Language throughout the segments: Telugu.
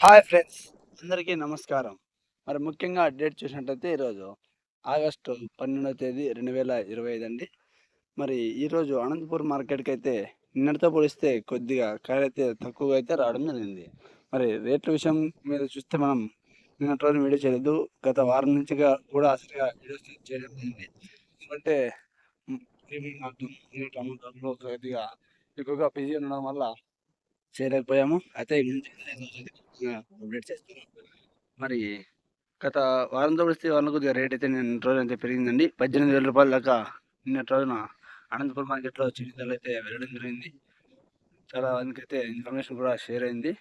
హాయ్ ఫ్రెండ్స్ అందరికీ నమస్కారం. మరి ముఖ్యంగా డేట్ చూసినట్టయితే ఈరోజు ఆగస్టు పన్నెండవ తేదీ రెండు వేల ఇరవై ఐదు అండి. మరి ఈరోజు అనంతపూర్ మార్కెట్కి అయితే నిన్నటితో పోలిస్తే కొద్దిగా కాయలైతే తక్కువగా అయితే రావడం జరిగింది. మరి రేట్ల విషయం మీద చూస్తే మనం నిన్నటి రోజు వీడియో చేయలేదు. గత వారం నుంచి కూడా అసలుగా వీడియోస్ చేయడం జరిగింది. ఎందుకంటే టమాటాలు కొద్దిగా ఎక్కువగా బిజీ ఉండడం వల్ల చేయలేకపోయాము. అయితే అప్డేట్ చేస్తున్నాం. మరి గత వారంతో పోలిస్తే వారం కొద్దిగా రేట్ అయితే నిన్న రోజు అయితే పెరిగిందండి. పద్దెనిమిది వేల రూపాయల దాకా నిన్నటి రోజున అనంతపురం మార్కెట్లో చిన్న ధరలు అయితే వెళ్ళడం జరిగింది. చాలా మందికైతే ఇన్ఫర్మేషన్ కూడా షేర్ అయింది.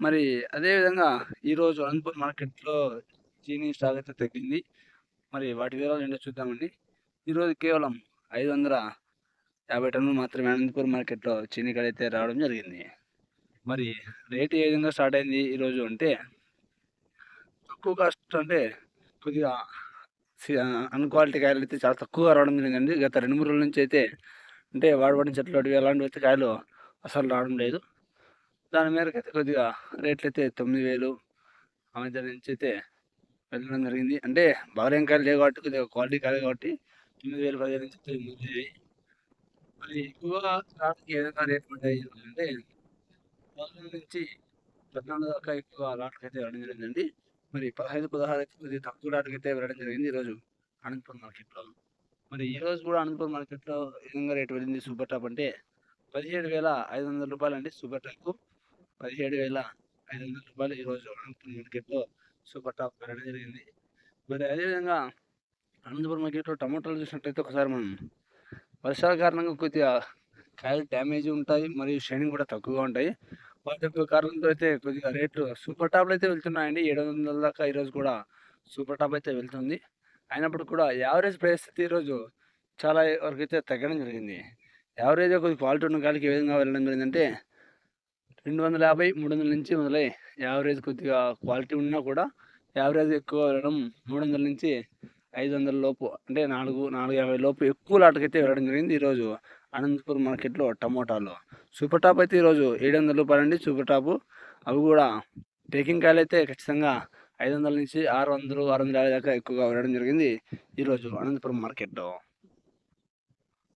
మరి అదేవిధంగా ఈరోజు అనంతపురం మార్కెట్లో చీనీ స్టాక్ అయితే తగ్గింది. మరి వాటి వివరాలు ఏంటో చూద్దామండి. ఈరోజు కేవలం ఐదు వందల యాభై టన్నులు మాత్రమే అనంతపురం మార్కెట్లో చీనీ కాడ అయితే రావడం జరిగింది. మరి రేట్ ఏ విధంగా స్టార్ట్ అయింది ఈరోజు అంటే తక్కువ కాస్ట్ అంటే కొద్దిగా అన్క్వాలిటీ కాయలు అయితే చాలా తక్కువగా రావడం జరిగింది. గత రెండు మూడు రోజుల నుంచి అయితే అంటే వాడబడిన చెట్లు అడివి అలాంటివి అయితే కాయలు అసలు రావడం లేదు. దాని మేరకు అయితే కొద్దిగా రేట్లు అయితే తొమ్మిది వేలు ఆ మధ్య నుంచి అయితే వెళ్ళడం జరిగింది. అంటే బాగా కాయలు లేవు కాబట్టి కొద్దిగా క్వాలిటీ కాయలు కాబట్టి తొమ్మిది వేలు పదివేలు నుంచి అయితే మరి ఎక్కువగా స్టార్ట్కి ఏ విధంగా రేట్ పడ్డాయి అంటే పదకొండు నుంచి పద్నాలుగు దాకా ఎక్కువ లాట్కి అయితే వెళ్ళడం జరిగిందండి. మరి పదహైదు పదహారు అయితే తక్కువ లాట్కి అయితే వెళ్ళడం జరిగింది ఈరోజు అనంతపురం మార్కెట్లో. మరి ఈ రోజు కూడా అనంతపురం మార్కెట్లో ఏ విధంగా రేటు వెళ్ళింది సూపర్ టాప్ అంటే పదిహేడు వేల ఐదు వందల రూపాయలు అండి సూపర్ టాప్ పదిహేడు వేల ఐదు వందల రూపాయలు ఈరోజు అనంతపురం మార్కెట్లో సూపర్ టాప్ వెళ్ళడం జరిగింది. మరి అదేవిధంగా అనంతపురం మార్కెట్లో టమాటాలు చూసినట్టయితే ఒకసారి మనం వర్షాల కారణంగా కొద్దిగా కాయలు డ్యామేజ్ ఉంటాయి మరియు షైనింగ్ కూడా తక్కువగా ఉంటాయి. వాటి యొక్క కారణంతో అయితే కొద్దిగా రేట్లు సూపర్ టాప్లు అయితే వెళ్తున్నాయండి. ఏడు వందల దాకా ఈరోజు కూడా సూపర్ టాప్ అయితే వెళ్తుంది. అయినప్పుడు కూడా యావరేజ్ ప్రైస్ అయితే ఈరోజు చాలా వరకు అయితే తగ్గడం జరిగింది. యావరేజ్ కొద్ది క్వాలిటీ ఉన్న కాలికి ఏ విధంగా వెళ్ళడం జరిగిందంటే రెండు వందల యాభై మూడు వందల నుంచి మొదలై యావరేజ్ కొద్దిగా క్వాలిటీ ఉన్నా కూడా యావరేజ్ ఎక్కువ వెళ్ళడం మూడు వందల నుంచి ఐదు వందల లోపు అంటే నాలుగు నాలుగు యాభై లోపు ఎక్కువ లాటకైతే వెళ్ళడం జరిగింది. ఈరోజు అనంతపూర్ మార్కెట్లో టమోటాలు. సూపర్ టాప్ అయితే ఈరోజు ఏడు వందల రూపాయలు అండి సూపర్ టాపు. అవి కూడా పేకింగ్ కాయలు అయితే ఖచ్చితంగా ఐదు వందల నుంచి ఆరు వందలు ఆరు వందల యాభై దాకా ఎక్కువగా వెళ్ళడం జరిగింది ఈరోజు అనంతపురం మార్కెట్లో.